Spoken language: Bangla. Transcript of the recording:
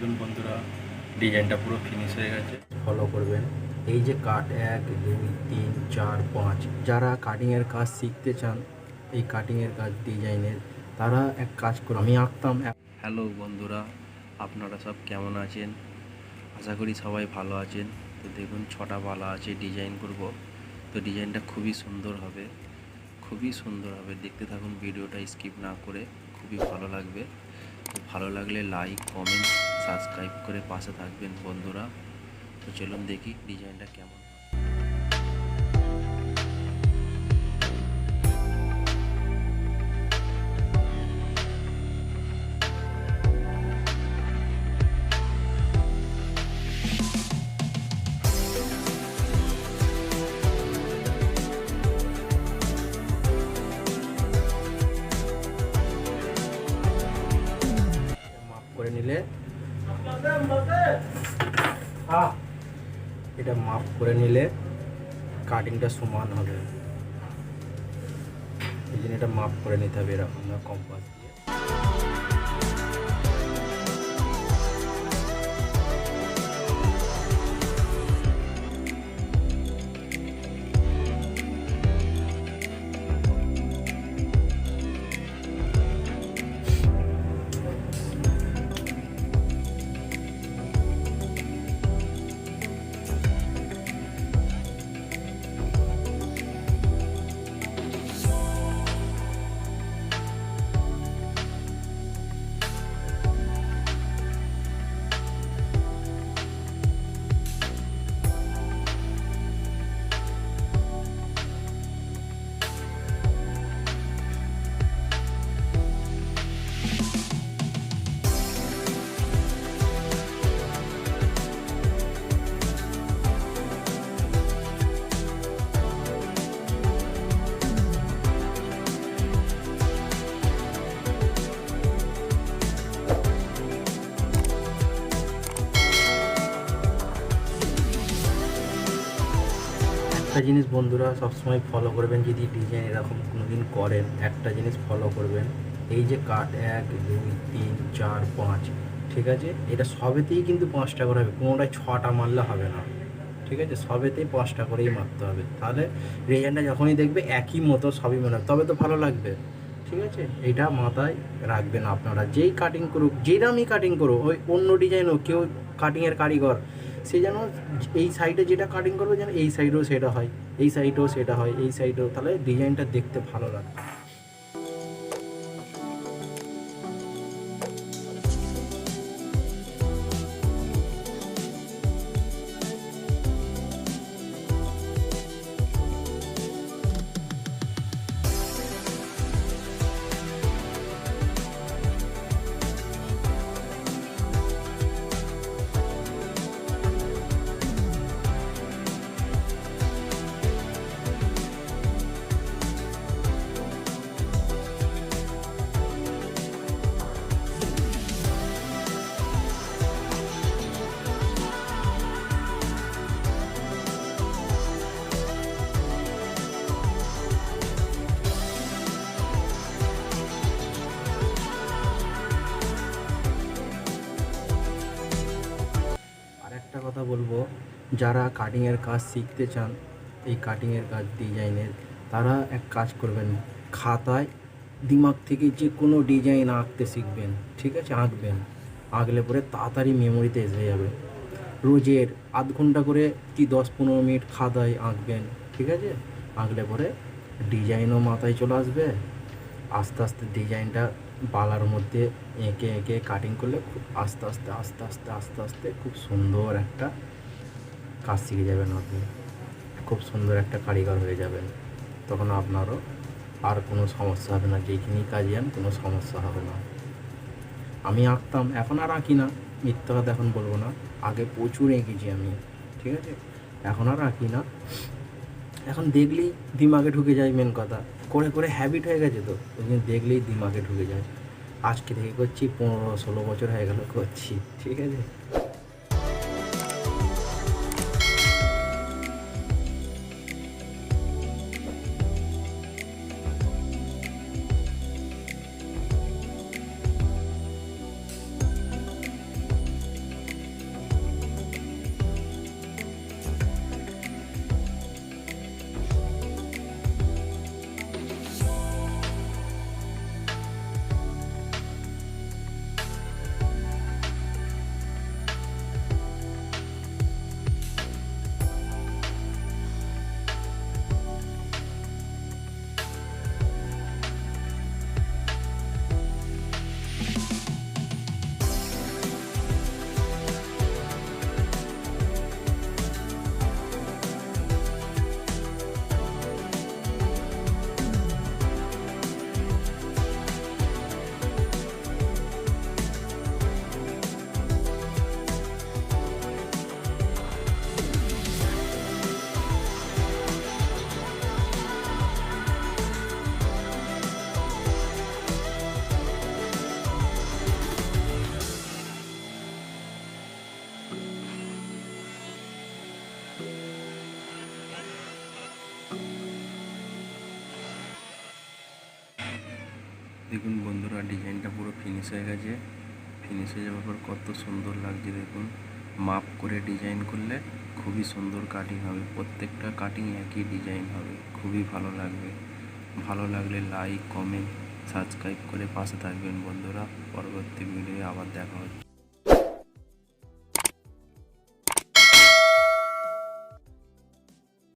দেখুন বন্ধুরা ডিজাইনটা পুরো ফিনিশ হয়ে গেছে। ফলো করবেন। এই যে কাট এক দুই তিন চার পাঁচ যারা কাটিংয়ের কাজ শিখতে চান এই কাটিংয়ের কাজ ডিজাইনের তারা এক কাজ করে আমি আঁকতাম হ্যালো বন্ধুরা আপনারা সব কেমন আছেন? আশা করি সবাই ভালো আছেন। তো দেখুন ছটা বালা আছে ডিজাইন করব। তো ডিজাইনটা খুবই সুন্দর হবে। খুবই সুন্দর হবে। দেখতে থাকুন ভিডিওটা স্কিপ না করে। খুবই ভালো লাগবে। ভালো লাগলে লাইক কমেন্ট সাবস্ক্রাইব করে পাশে থাকবেন বন্ধুরা। তো চলুন দেখি ডিজাইনটা কেমন। এটা মাপ করে নিলে কাটিংটা সমান হবে। এই জন্য এটা মাপ করে নিতে হবে এরকম কম্পাস একটা জিনিস বন্ধুরা সবসময় ফলো করবেন, যদি ডিজাইন এরকম কোনো দিন করেন, একটা জিনিস ফলো করবেন। এই যে কাট এক, দুই, তিন, চার, পাঁচ, ঠিক আছে? এটা সবেতেই কিন্তু পাঁচটা করে হবে, কোনোটায় ছটা মারলে হবে না। ঠিক আছে? সবেতেই পাঁচটা করেই মারতে হবে। তাহলে ডিজাইনটা যখনই দেখবে একই মতো সবই মনে হবে, তবে তো ভালো লাগবে। ঠিক আছে? এটা মাথায় রাখবেন আপনারা। যেই কাটিং করুক, যেরামই কাটিং করুক, ওই অন্য ডিজাইন হোক, কেউ কাটিংয়ের কারিগর সে যেন এই সাইডে যেটা কাটিং করবে যেন এই সাইডেও সেটা হয়, এই সাইডেও সেটা হয়, এই সাইডেও তাহলে ডিজাইনটা দেখতে ভালো লাগে কথা বলব, যারা কাটিংয়ের কাজ শিখতে চান, এই কাটিংয়ের কাজ ডিজাইনের তারা এক কাজ করবেন, খাতায় দিমাগ থেকে যে কোনো ডিজাইন আঁকতে শিখবেন, ঠিক আছে? আঁকবেন, আঁকলে পরে তাড়াতাড়ি মেমোরিতে এসে যাবে। রোজের আধ ঘণ্টা করে কি দশ পনেরো মিনিট খাতায় আঁকবেন, ঠিক আছে? আঁকলে পরে ডিজাইনও মাথায় চলে আসবে, আস্তে আস্তে ডিজাইনটা বালার মধ্যে এঁকে এঁকে কাটিং করলে খুব আস্তে আস্তে আস্তে আস্তে আস্তে আস্তে খুব সুন্দর একটা কাজ শিখে যাবেন আপনি। খুব সুন্দর একটা কারিগর হয়ে যাবেন। তখন আপনারও আর কোনো সমস্যা হবে না। যেখানেই কাজ যান কোনো সমস্যা হবে না। আমি আঁকতাম, এখন আর আঁকি না। মিথ্যা কথা এখন বলব না। আগে প্রচুর এঁকেছি আমি, ঠিক আছে? এখন আর আঁকি না। এখন দেখলেই দিমাগে ঢুকে যায় মেন কথা। করে করে হ্যাবিট হয়ে গেছে তো। ওই জন্য দেখলেই দিমাগে ঢুকে যায়। আজকে থেকে করছি, পনেরো, ষোলো বছর হয়ে গেল করছি, ঠিক আছে? দেখুন বন্ধুরা, ডিজাইনটা পুরো ফিনিশ হয়ে গেছে। ফিনিশ হয়ে যাওয়ার পর কত সুন্দর লাগছে দেখুন। মাপ করে ডিজাইন করলে খুবই সুন্দর কাটিং হবে। প্রত্যেকটা কাটিং একই ডিজাইন হবে। খুবই ভালো লাগবে। ভালো লাগলে লাইক কমেন্ট সাবস্ক্রাইব করে পাশে থাকবেন বন্ধুরা। পরবর্তী ভিডিও আবার দেখা হচ্ছে।